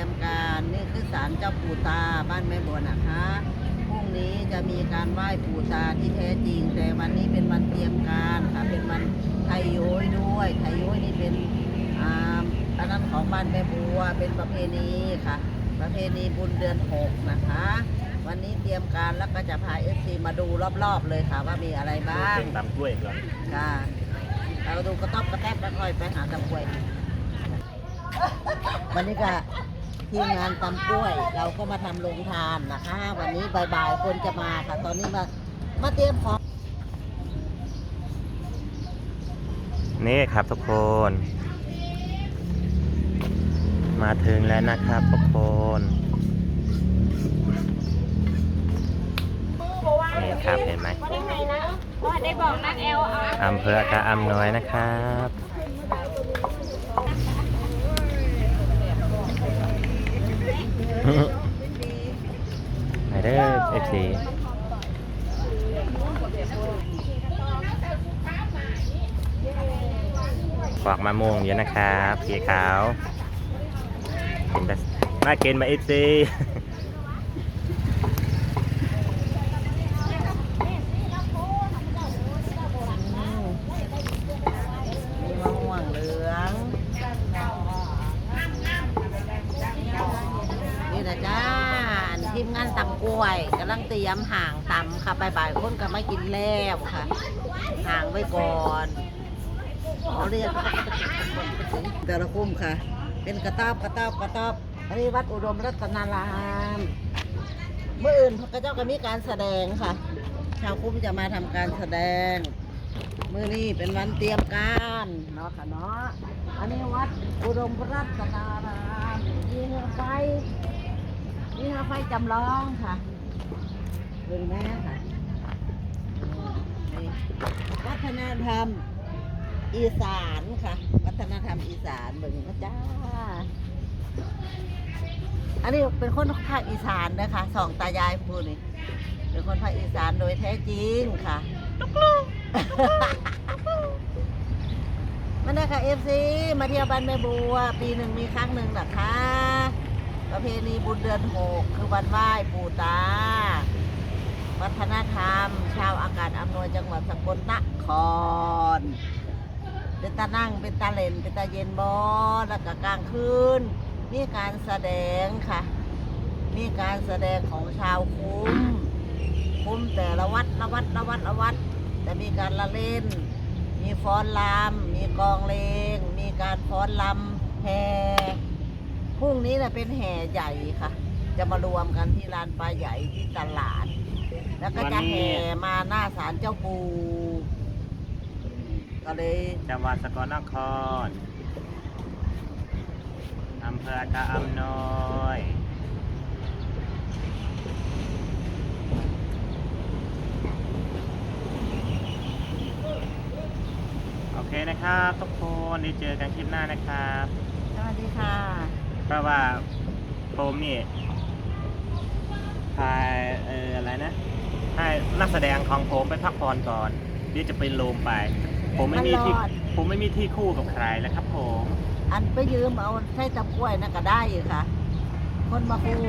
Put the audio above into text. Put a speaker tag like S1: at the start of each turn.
S1: รียมการนี่คือศาลเจ้าปู่ตาบ้านแม่บัวนะคะพรุ่งนี้จะมีการไหว้ปู่ตาที่แท้จริง แต่วันนี้เป็นวันเตรียมการค่ะเป็นวันไทยโย้ยด้วยไทยโย้ยนี่เป็นอ่าอันนั้นของบ้านแม่บัวเป็นประเพณีค่ะ ประเพณีบุญเดือนหกนะคะ วันนี้เตรียมการแล้วก็จะพาเอฟซีมาดูรอบๆเลยค่ะว่ามีอะไรบ้าง
S2: เป็นตำกล้วยก่อน
S1: ค่ะเราดูกระต๊อบกระแทบแล้วค่อยไปหาตำกล้วยวันนี้ก็ ทีมงานตำกล้วย เราก็มาทำโรงทานนะคะ วันนี้บ่ายๆคนจะมาค่ะ ตอนนี้มามาเตรียมของ
S2: นี่ครับทุกคน มาถึงแล้วนะครับทุกคนนี่ครับเห็นไหม
S3: ได้ไงนะว่าได้บอกนักแอลเอา
S2: อำเภอกระอำน้อยนะครับ ไปเด้อเอฟซีฝากมะม่วงเยอะนะครับสีขาวกินแต่มากินมาเอฟซี
S1: อืมมีมะม่วงเหลือง นะจ้าทีมงานตำกล้วยกำลังเตรียมห่างตำค่ะบ่ายๆคนก็ไม่กินแล้วค่ะ ห่างไว้ก่อนเขาเรียกแต่ละคุ้มค่ะ เป็นกระต๊อบกระต๊อบกระต๊อบอันนี้วัดอุดมรัตนารามเมื่ออื่นพระเจ้าก็มีการแสดงค่ะ ชาวคุ้มจะมาทำการแสดงเมื่อนี้เป็นวันเตรียมการเนาะค่ะเนาะอันนี้วัดอุดมรัตนารามมีเรือไฟ มีเรือไฟจำลองค่ะดูแม่ค่ะนี่วัฒนธรรมอีสานค่ะ วัฒนธรรมอีสานเบิ่งนะจ้า อันนี้เป็นคนภาคอีสานนะคะสองตายายพูดนี่เป็นคนภาคอีสานโดยแท้จริงค่ะมาได้ค่ะเอฟซีมาเที่ยวบ้านแม่บัว ปีหนึ่งมีครั้งหนึ่งนะคะ ประเพณีบุญเดือนหกคือวันไหว้ปู่ตา วัฒนธรรม ชาวอากาศอำนวยจังหวัดสกลนคร เป็นตานั่งเป็นตาเล่นเป็นตาเย็นบอแล้วก็กลางคืนมีการแสดงค่ะ มีการแสดงของชาวคุ้ม คุ้มแต่ละวัดละวัดละวัดละวัดจะมีการละเล่น มีฟ้อนลำมีกองเลง มีการฟ้อนลำแห่ พรุ่งนี้นะเป็นแห่ใหญ่ค่ะ จะมารวมกันที่ลานปลาใหญ่ที่ตลาด แล้วก็จะแห่มาหน้าศาลเจ้าปู่ก็เลย
S2: จังหวัดสกลนครอำเภอกระอำน้อยโอเคนะครับ ทุกคนได้เจอกันคลิปหน้านะครับ
S1: สวัสดีค่ะ
S2: เพราะว่าผมนี่ถ่ายเอออะไรนะ ให้นักแสดงของผมไปพักผ่อนก่อนเดี๋ยวจะไปโลมไป ผมไม่มีที่
S1: มันรอด
S2: ผมไม่มีที่คู่กับใครแล้วครับ ผม
S1: อันไปยืมเอาใช้ตะกล้วยนะก็ได้อยู่ค่ะ คนมาคู่